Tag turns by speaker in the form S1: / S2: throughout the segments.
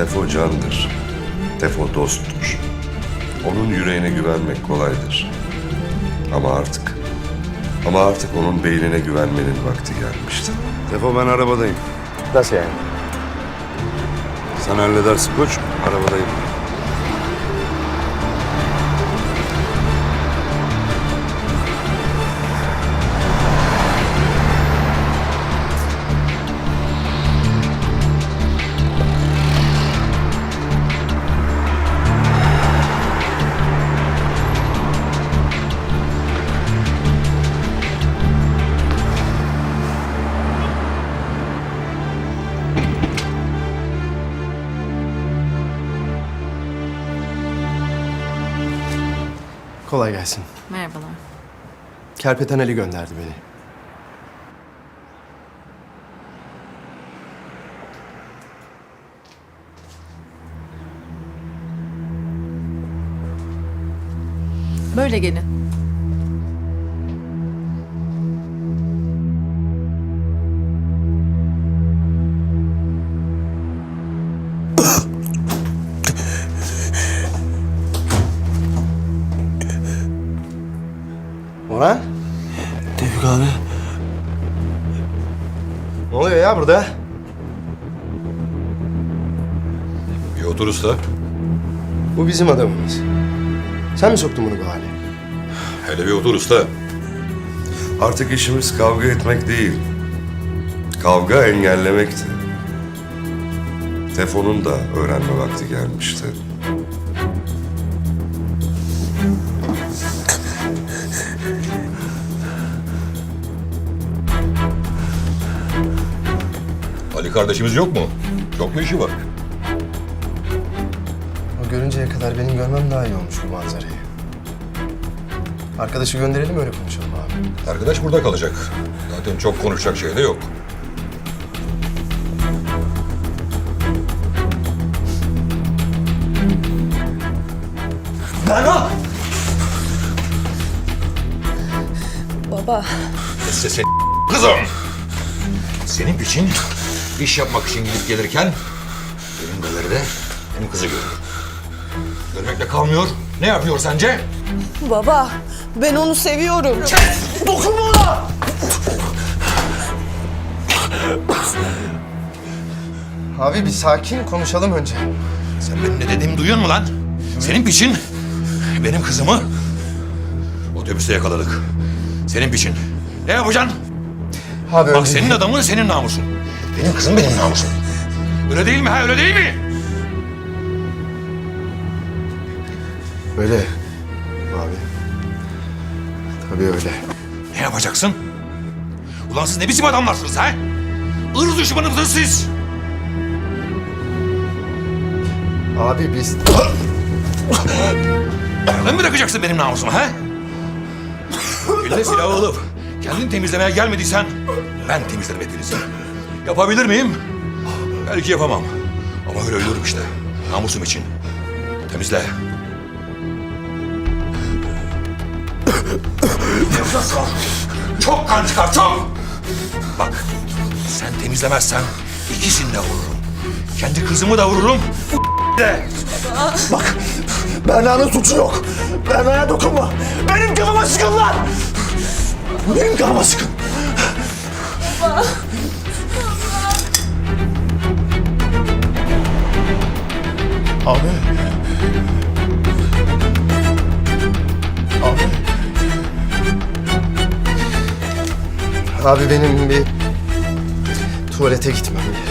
S1: Tefo candır. Tefo dosttur. Onun yüreğine güvenmek kolaydır. Ama artık, ama artık onun beynine güvenmenin vakti gelmişti.
S2: Tefo ben arabadayım.
S3: Nasıl yani?
S2: Sen halledersin koç. Arabadayım.
S3: Kolay gelsin.
S4: Merhabalar.
S3: Kerpeten Ali gönderdi beni.
S4: Böyle gelin.
S3: Burada?
S5: Bir otur usta.
S3: Bu bizim adamımız. Sen mi soktun bunu bu hale?
S5: Hele bir otur usta.
S1: Artık işimiz kavga etmek değil. Kavga engellemekti. Tefo'nun da öğrenme vakti gelmişti.
S5: Kardeşimiz yok mu? Çok mu işi var?
S3: O görünceye kadar benim görmem daha iyi olmuş bu manzarayı. Arkadaşı gönderelim öyle konuşalım abi.
S5: Arkadaş burada kalacak. Zaten çok konuşacak şey de yok.
S6: Berna!
S4: Baba.
S5: Sen kızım. Senin için iş yapmak için gidip gelirken benim galeride benim kızı görüyor. Görmekle kalmıyor. Ne yapıyor sence?
S7: Baba, ben onu seviyorum.
S6: Dokunma ona!
S3: Abi bir sakin konuşalım önce.
S5: Sen benim ne dediğimi duyuyor musun lan? Senin biçin benim kızımı otobüste yakaladık. Senin biçin. Ne yapacaksın?
S3: Abi
S5: Bak senin adamın senin namusun. Benim kızım benim namusum. Öyle değil mi ha öyle değil mi?
S3: Öyle. Abi. Tabii öyle.
S5: Ne yapacaksın? Ulan siz ne biçim adamlarsınız ha? Irz düşmanı mısınız siz?
S3: Abi biz...
S5: Nereden bırakacaksın benim namusumu ha? Eline silahı alıp kendini temizlemeye gelmediysen ben temizlerim hepinizi. Yapabilir miyim? Belki yapamam. Ama öyle ölürüm işte. Namusum için. Temizle. Nefes al. Çok kan çıkar çok. Bak sen temizlemezsen ikisini de vururum. Kendi kızımı da vururum. de.
S6: Bak, Berna'nın suçu yok. Berna'ya dokunma. Benim canıma sıkın lan! Benim canıma sıkın.
S3: Abi. Abi. Abi benim bir tuvalete gitmem gerek.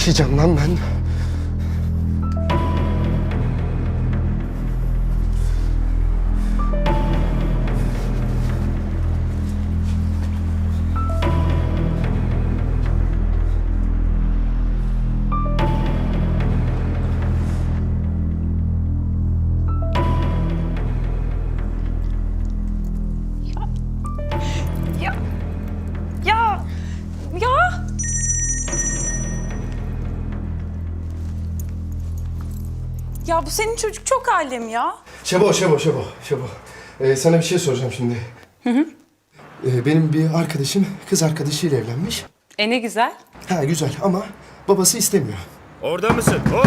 S3: Ne bok yiyeceğim lan
S7: bu senin çocuk çok alem ya.
S3: Şebo, Şebo, Şebo, Şebo. Ee, sana bir şey soracağım şimdi. Hı hı. benim bir arkadaşım kız arkadaşıyla evlenmiş.
S7: E ne güzel.
S3: Ha güzel ama babası istemiyor.
S2: Orada mısın? Hop!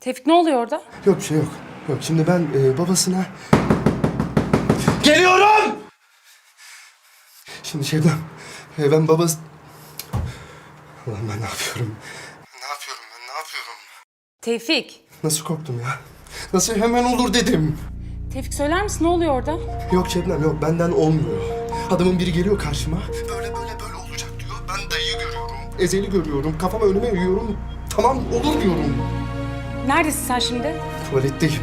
S7: Tevfik ne oluyor orada?
S3: Yok bir şey yok. Yok şimdi ben e, babasına... Geliyorum! Şimdi Şebnem, e, ben babası... Yapıyorum ben, ne yapıyorum?
S7: Tevfik.
S3: Nasıl korktum ya? Nasıl hemen olur dedim.
S7: Tevfik söyler misin ne oluyor orada?
S3: Yok Şebnem yok benden olmuyor. Adamın biri geliyor karşıma. Böyle böyle böyle olacak diyor. Ben dayıyı görüyorum. Ezeli görüyorum. Kafama önüme yiyorum. Tamam olur diyorum.
S7: Neredesin sen şimdi?
S3: Tuvaletteyim.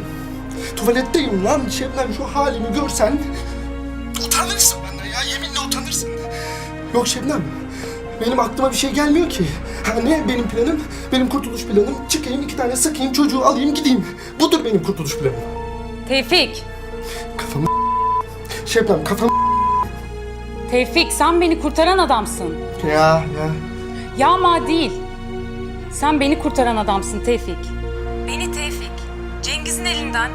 S3: Tuvaletteyim lan Şebnem şu halimi görsen. Utanırsın benden ya yeminle utanırsın. Yok Şebnem. Benim aklıma bir şey gelmiyor ki. Ha ne benim planım? Benim kurtuluş planım. Çıkayım iki tane sıkayım çocuğu alayım gideyim. Budur benim kurtuluş planım.
S7: Tevfik.
S3: Kafamı Şebnem kafam
S7: Tevfik sen beni kurtaran adamsın.
S3: ya ya.
S7: Yağma değil. Sen beni kurtaran adamsın Tevfik. Beni Tevfik. Cengiz'in elinden,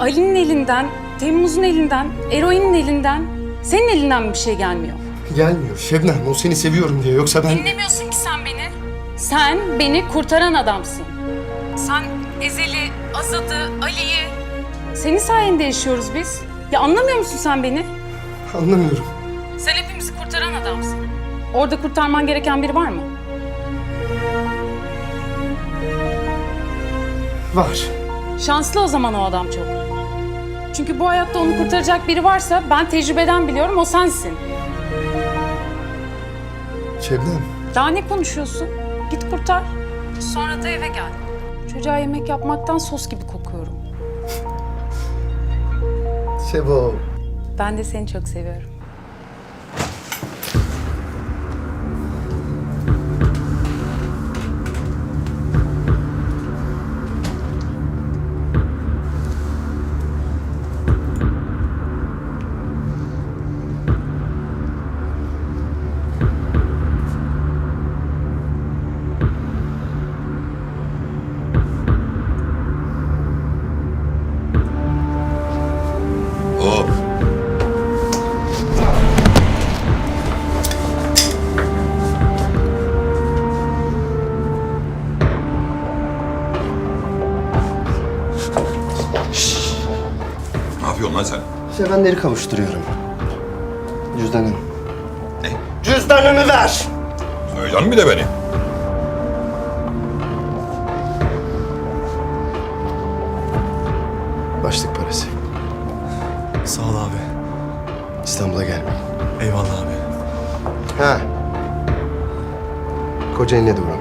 S7: Ali'nin elinden, Temmuz'un elinden, Eroin'in elinden, senin elinden mi bir şey gelmiyor?
S3: Gelmiyor Şebnem o seni seviyorum diye yoksa ben...
S7: Dinlemiyorsun ki sen beni. Sen beni kurtaran adamsın. Sen Ezel'i, Azad'ı, Ali'yi... Senin sayende yaşıyoruz biz. Ya anlamıyor musun sen beni?
S3: Anlamıyorum.
S7: Sen hepimizi kurtaran adamsın. Orada kurtarman gereken biri var mı?
S3: Var.
S7: Şanslı o zaman o adam çok. Çünkü bu hayatta onu kurtaracak biri varsa ben tecrübeden biliyorum o sensin.
S3: Şebnem.
S7: Daha ne konuşuyorsun? Git kurtar. Sonra da eve gel. Çocuğa yemek yapmaktan sos gibi kokuyorum.
S3: Şebo.
S7: Ben de seni çok seviyorum.
S3: Sevenleri kavuşturuyorum. Cüzdanın.
S5: Ne?
S3: Cüzdanını ver!
S5: Söylen mi de beni?
S3: Başlık parası.
S6: Sağ ol abi.
S3: İstanbul'a gelmeyin.
S6: Eyvallah abi.
S3: Ha. Kocaeli'ne de uğramayın.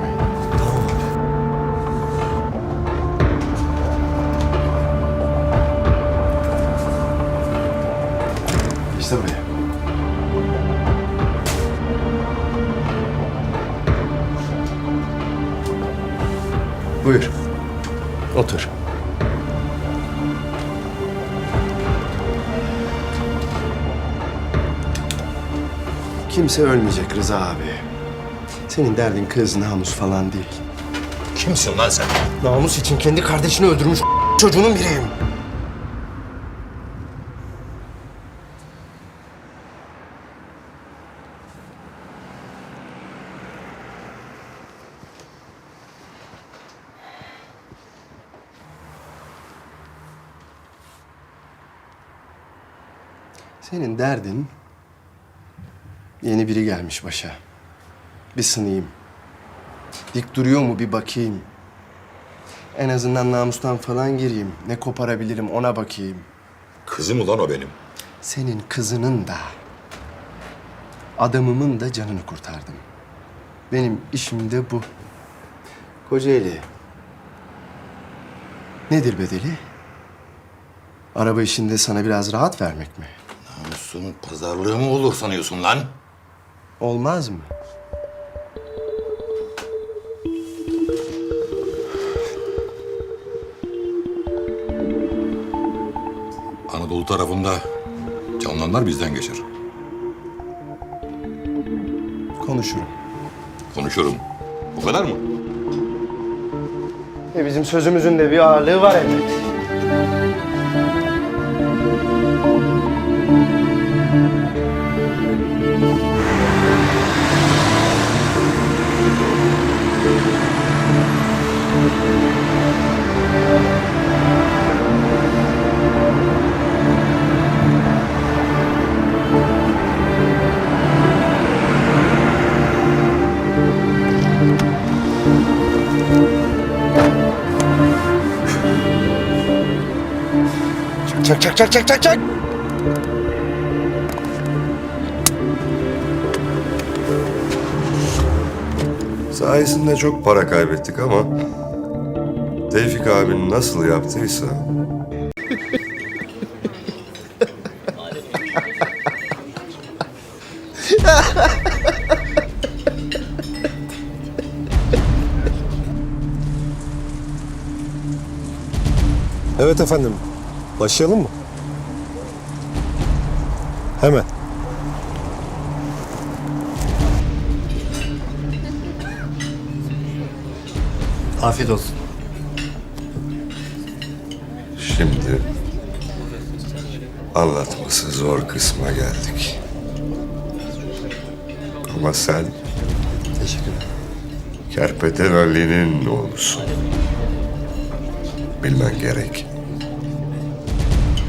S3: Buyur. Otur. Kimse ölmeyecek Rıza abi. Senin derdin kız, namus falan değil.
S5: Kimsin lan sen?
S3: Namus için kendi kardeşini öldürmüş çocuğunun biriyim. Senin derdin yeni biri gelmiş başa. Bir sınayım. Dik duruyor mu bir bakayım. En azından namustan falan gireyim. Ne koparabilirim ona bakayım.
S5: Kızım ulan o benim.
S3: Senin kızının da, adamımın da canını kurtardım. Benim işim de bu. Kocaeli. Nedir bedeli? Araba işinde sana biraz rahat vermek mi?
S5: Namusun pazarlığı mı olur sanıyorsun lan?
S3: Olmaz mı?
S5: Anadolu tarafında canlananlar bizden geçer.
S3: Konuşurum.
S5: Konuşurum. Bu kadar mı?
S3: E bizim sözümüzün de bir ağırlığı var elbet. Çak çak çak çak çak çak.
S1: Sayesinde çok para kaybettik ama Tevfik abin nasıl yaptıysa
S8: Evet efendim. Başlayalım mı? Hemen.
S6: Afiyet olsun.
S1: şimdi anlatması zor kısma geldik. Ama sen
S6: Teşekkürler.
S1: Kerpeten Ali'nin oğlusun. Bilmen gerek.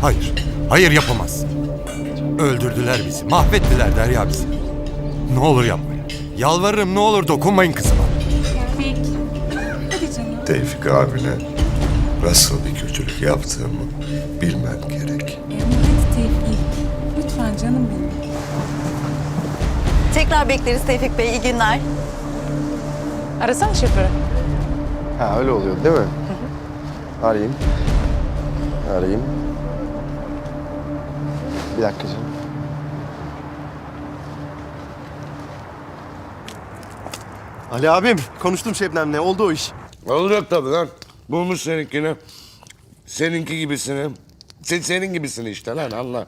S9: Hayır. Hayır yapamaz. Öldürdüler bizi. Mahvettiler Derya bizi. Ne olur yapmayın. Yalvarırım ne olur dokunmayın kızıma.
S1: Tevfik abine nasıl bir kötülük yaptığımı bilmen gerek.
S7: Lütfen canım benim.
S10: Tekrar bekleriz Tevfik Bey. İyi günler.
S7: Arasana şoförü.
S3: Ha öyle oluyor değil mi? Arayayım. Arayayım. Bir dakika canım. Ali abim konuştum Şebnem'le oldu o iş.
S2: Olacak tabii lan. Bulmuş seninkini. Seninki gibisini. Sen, senin gibisini işte lan Allah.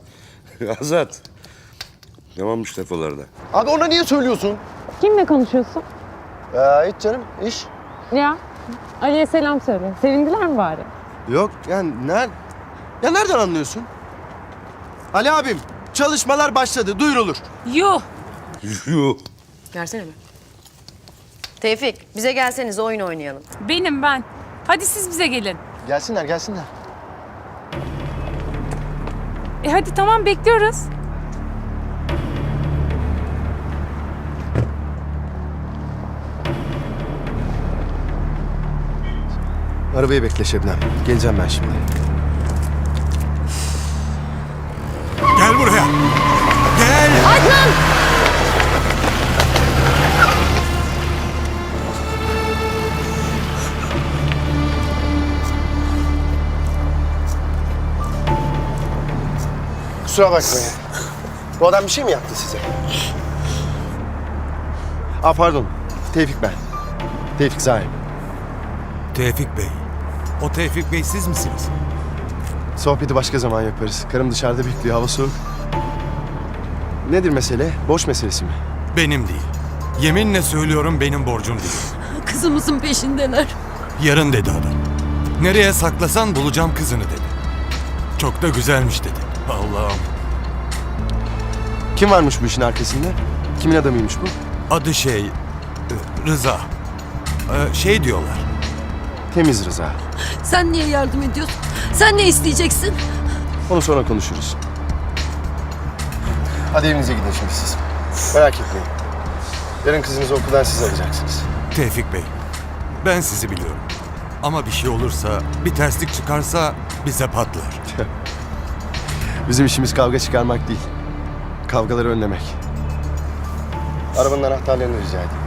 S2: Azat. Tamammış depolarda.
S3: Abi ona niye söylüyorsun?
S7: Kimle konuşuyorsun?
S3: Ya hiç canım iş.
S7: Ya Ali'ye selam söyle. Sevindiler mi bari?
S3: Yok yani ner ya nereden anlıyorsun? Ali abim çalışmalar başladı duyurulur.
S7: Yuh!
S2: Yuh.
S10: Versene mi? Tevfik bize gelseniz oyun oynayalım.
S7: Benim ben. Hadi siz bize gelin.
S3: Gelsinler gelsinler.
S7: E hadi tamam bekliyoruz.
S3: Arabayı bekle Şebnem. Geleceğim ben şimdi.
S9: Gel buraya. Gel.
S3: Kusura bakmayın. Bu adam bir şey mi yaptı size? Aa pardon. Tevfik ben. Tevfik Zahim.
S9: Tevfik Bey. O Tevfik Bey siz misiniz?
S3: Sohbeti başka zaman yaparız. Karım dışarıda bekliyor. Hava soğuk. Nedir mesele? Boş meselesi mi?
S9: Benim değil. Yeminle söylüyorum benim borcum değil.
S10: Kızımızın peşindeler.
S9: Yarın dedi adam. Nereye saklasan bulacağım kızını dedi. Çok da güzelmiş dedi. Allah'ım.
S3: Kim varmış bu işin arkasında? Kimin adamıymış bu?
S9: Adı şey... e, Rıza. E, Şey diyorlar.
S3: Temiz Rıza.
S10: Sen niye yardım ediyorsun? Sen ne isteyeceksin?
S3: Onu sonra konuşuruz. Hadi evinize gidin şimdi siz. Merak etmeyin. Yarın kızınızı okuldan siz alacaksınız.
S9: Tevfik Bey, ben sizi biliyorum. Ama bir şey olursa, bir terslik çıkarsa bize patlar.
S3: Bizim işimiz kavga çıkarmak değil. Kavgaları önlemek. Arabanın anahtarlarını rica edeyim.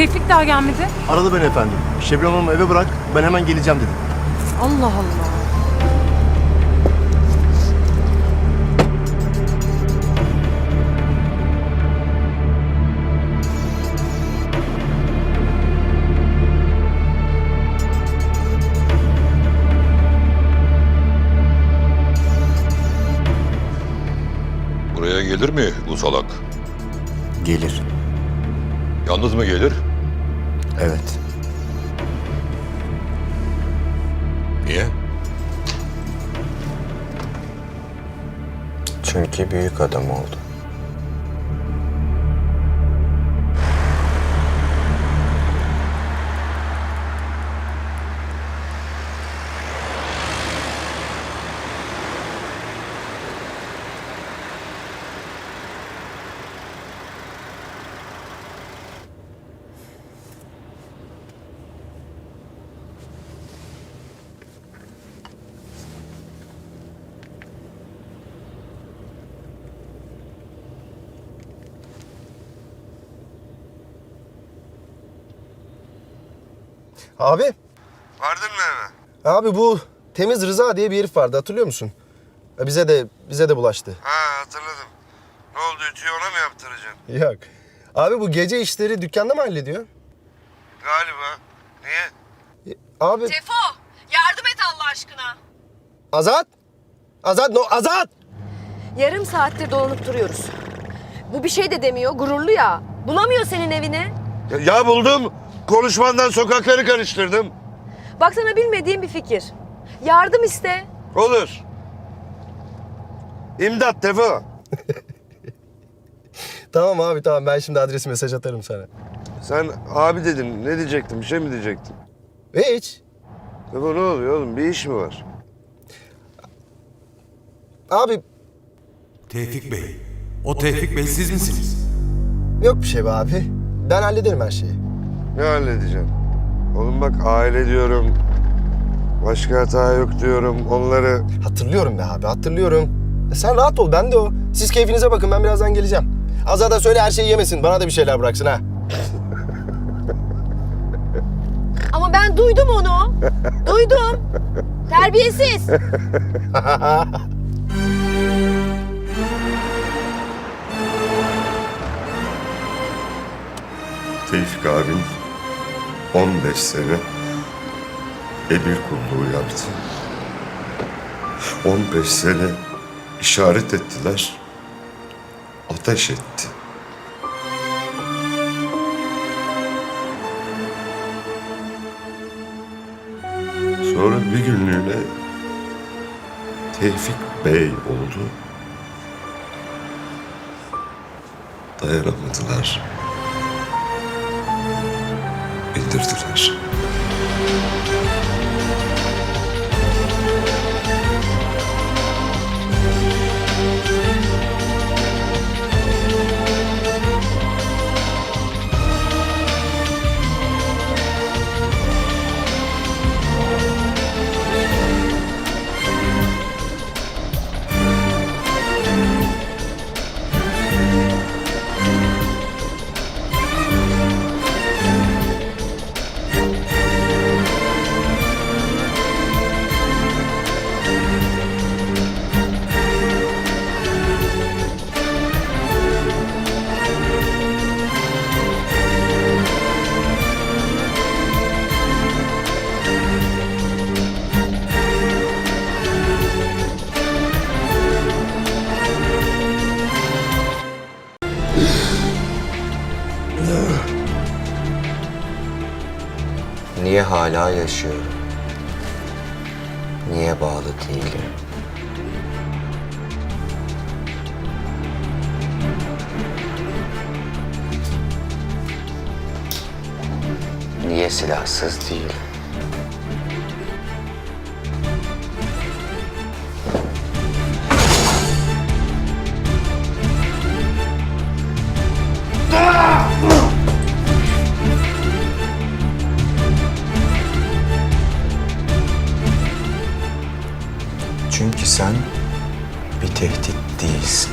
S7: Tevfik daha gelmedi.
S6: Aradı beni efendim. Şebnem Hanım'ı eve bırak, ben hemen geleceğim dedi.
S10: Allah Allah.
S5: Buraya gelir mi bu salak?
S6: Gelir.
S5: Yalnız mı gelir?
S6: Evet.
S5: Niye?
S6: Çünkü büyük adam oldu.
S3: Abi,
S2: Vardın mı eve?
S3: abi bu Temiz Rıza diye bir herif vardı hatırlıyor musun? Ya Bize de bize de bulaştı.
S2: Ha hatırladım. Ne oldu ütüyü ona mı yaptıracaksın?
S3: Yok. Abi bu gece işleri dükkanda mı hallediyor?
S2: Galiba. Niye?
S3: Abi
S11: Tefo yardım et Allah aşkına.
S3: Azat! Azat no Azat!
S11: Yarım saattir dolanıp duruyoruz. Bu bir şey de demiyor gururlu ya. Bulamıyor senin evini.
S2: Ya, ya buldum. Konuşmandan sokakları karıştırdım.
S11: Bak sana bilmediğim bir fikir. Yardım iste.
S2: Olur. İmdat Tefo.
S3: Tamam abi tamam ben şimdi adresi mesaj atarım sana.
S2: Sen abi dedin. Ne diyecektin? Bir şey mi diyecektin?
S3: Hiç.
S2: Tefo ne oluyor oğlum? Bir iş mi var?
S3: Abi
S9: Tevfik Bey. O Tevfik Bey siz misiniz?
S3: yok bir şey be abi. Ben hallederim her şeyi.
S2: Ne halledeceğim? Oğlum bak aile diyorum. Başka hata yok diyorum. Onları...
S3: Hatırlıyorum be abi hatırlıyorum. E sen rahat ol ben de o. Siz keyfinize bakın ben birazdan geleceğim. Azat'a söyle her şeyi yemesin. Bana da bir şeyler bıraksın ha.
S11: Ama ben duydum onu. duydum. Terbiyesiz.
S2: Tevfik abim 15 sene emir kulluğu yaptı. 15 sene işaret ettiler. Ateş etti. Sonra bir günlüğüne Tevfik Bey oldu. Dayanamadılar. İndirdiler.
S6: Hala yaşıyorum? Niye bağlı değilim? Niye silahsız değilim? Tehdit değilsin.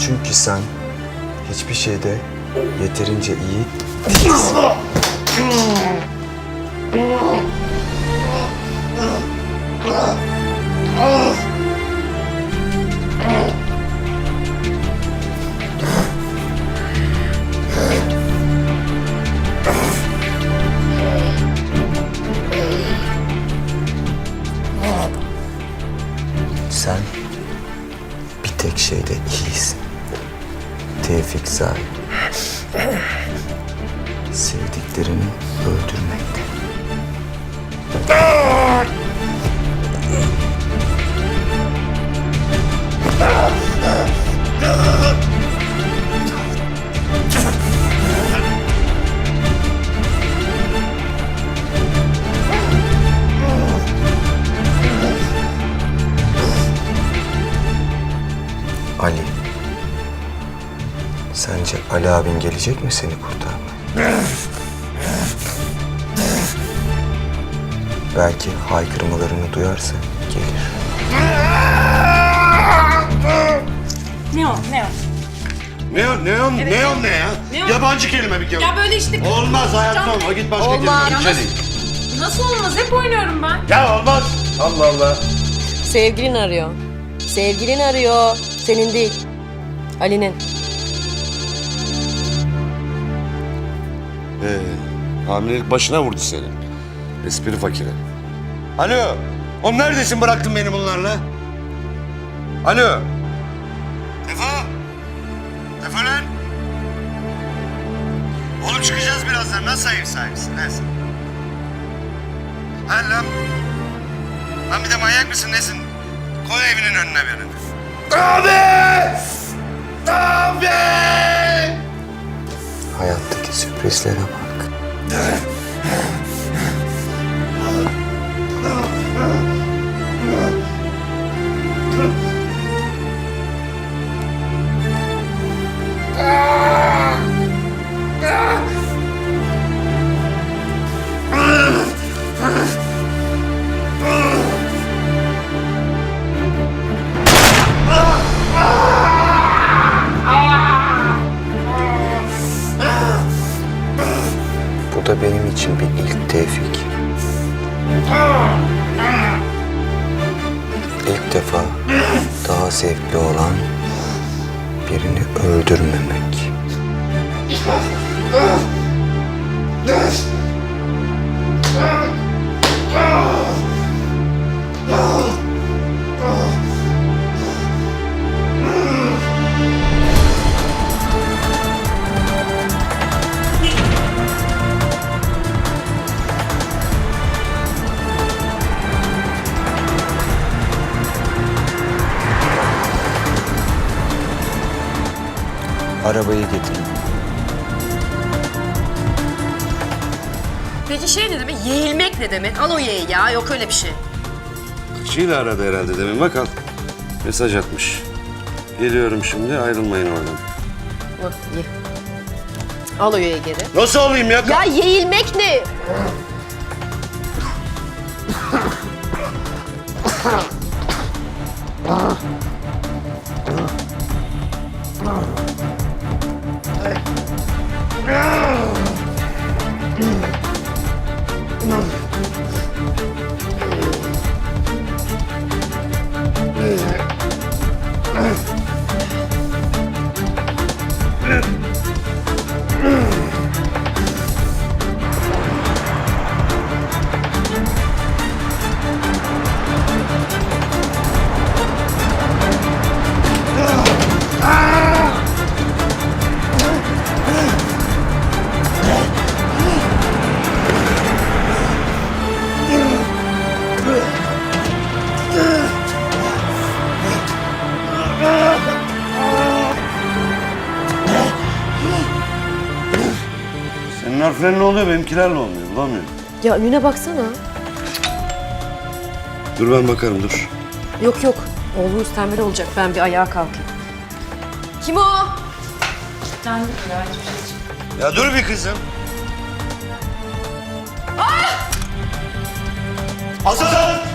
S6: Çünkü sen hiçbir şeyde yeterince iyi Sence Ali abin gelecek mi seni kurtarmaya? Belki haykırmalarını duyarsa gelir.
S7: Ne o? Ne o?
S2: Ne o ne o ne o ne ya?
S7: Ne o?
S2: Yabancı kelime bir kere.
S7: Ya böyle işte...
S2: Olmaz hayatta olma git başka
S10: Olmaz.
S2: kelime. Şey
S7: nasıl, nasıl olmaz? Hep oynuyorum ben.
S2: Ya olmaz. Allah Allah.
S10: Sevgilin arıyor. Sevgilin arıyor. Senin değil. Ali'nin.
S2: Ee, hamilelik başına vurdu seni. Espri fakiri. Alo. Oğlum neredesin bıraktın beni bunlarla? Alo. Defo. Defo lan. Oğlum çıkacağız birazdan. Nasıl ev sahibisin lan sen? Ha lan. Lan bir de manyak mısın nesin? Koy evinin önüne birini. Abi! Abi!
S6: Hayattaki sürprizlere bak. Bu da benim için bir ilk Tevfik. İlk defa daha zevkli olan birini öldürmemek. Arabayı getirin.
S10: Peki şey ne demek? Yeğilmek ne demek? Al o yeği ya. Yok öyle bir şey.
S2: Kişiyle aradı herhalde demin bak al. Mesaj atmış. Geliyorum şimdi ayrılmayın oradan.
S10: Al, ye. Al o yeği geri.
S2: Nasıl alayım ya?
S10: Ya yeğilmek ne?
S2: Senin harflerin ne oluyor benimkiler ne olmuyor bulamıyorum.
S10: Ya önüne baksana.
S2: Dur ben bakarım dur.
S10: Yok yok. Oğlumuz tembel olacak. Ben bir ayağa kalkayım. Kim o?
S2: Ya dur bir kızım. Azat!